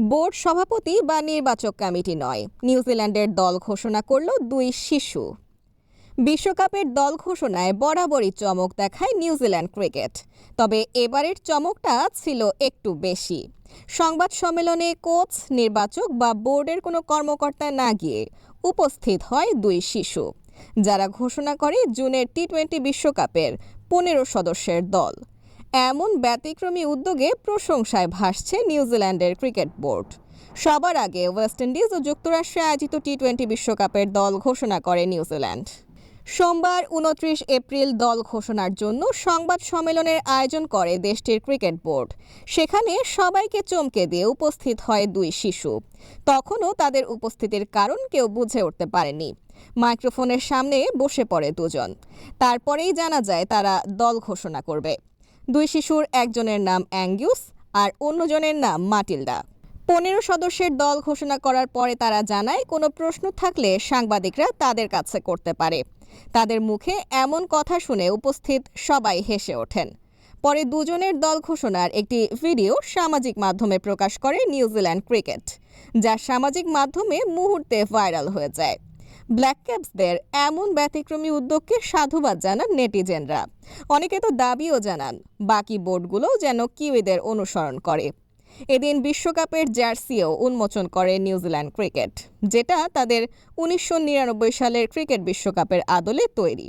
Board সভাপতি বা নির্বাচক কমিটি নয়। নিউজিল্যান্ডের দল ঘোষণা করল দুই শিশু। বিশ্বকাপের দল ঘোষণায় বরাবরই চমক দেখায় নিউজিল্যান্ড ক্রিকেট। তবে এবারের চমকটা ছিল একটু বেশি। সংবাদ সম্মেলনে কোচ, নির্বাচক বা বোর্ডের কোনো কর্মকর্তা না গিয়ে উপস্থিত হয় দুই শিশু। যারা ঘোষণা করে জুনের টি টোয়েন্টি বিশ্বকাপের পনেরো সদস্যের দল। এমন ব্যতিক্রমী উদ্যোগে প্রশংসায় ভাসছে নিউজিল্যান্ডের ক্রিকেট বোর্ড। সবার আগে ওয়েস্ট ইন্ডিজ ও যুক্তরাষ্ট্রে আয়োজিত টি টোয়েন্টি বিশ্বকাপের দল ঘোষণা করে নিউজিল্যান্ড সোমবার উনত্রিশ এপ্রিল দল ঘোষণার জন্য সংবাদ সম্মেলনের আয়োজন করে দেশটির ক্রিকেট বোর্ড। সেখানে সবাইকে চমকে দিয়ে উপস্থিত হয় দুই শিশু। তখনও তাদের উপস্থিতির কারণ কেউ বুঝে উঠতে পারেনি। মাইক্রোফোনের সামনে বসে পড়ে দুজন। তারপরেই জানা যায় তারা দল ঘোষণা করবে। দুই শিশুর একজনের নাম অ্যাঙ্গিউস আর অন্যজনের নাম মাটিল্ডা পনেরো সদস্যের দল ঘোষণা করার পরে তারা জানায়, কোনো প্রশ্ন থাকলে সাংবাদিকরা তাদের কাছে করতে পারে। তাদের মুখে এমন কথা শুনে উপস্থিত সবাই হেসে ওঠেন। পরে দুজনের দল ঘোষণার একটি ভিডিও সামাজিক মাধ্যমে প্রকাশ করে নিউজিল্যান্ড ক্রিকেট, যা সামাজিক মাধ্যমে মুহূর্তে ভাইরাল হয়ে যায়। ব্ল্যাক ক্যাপসদের এমন ব্যতিক্রমী উদ্যোগকে সাধুবাদ জানান নেটিজেনরা। অনেকে তো দাবিও জানান, বাকি বোর্ডগুলোও যেন কিউইদের অনুসরণ করে। এদিন বিশ্বকাপের জার্সিও উন্মোচন করে নিউজিল্যান্ড ক্রিকেট, যেটা তাদের উনিশশো নিরানব্বই সালের ক্রিকেট বিশ্বকাপের আদলে তৈরি।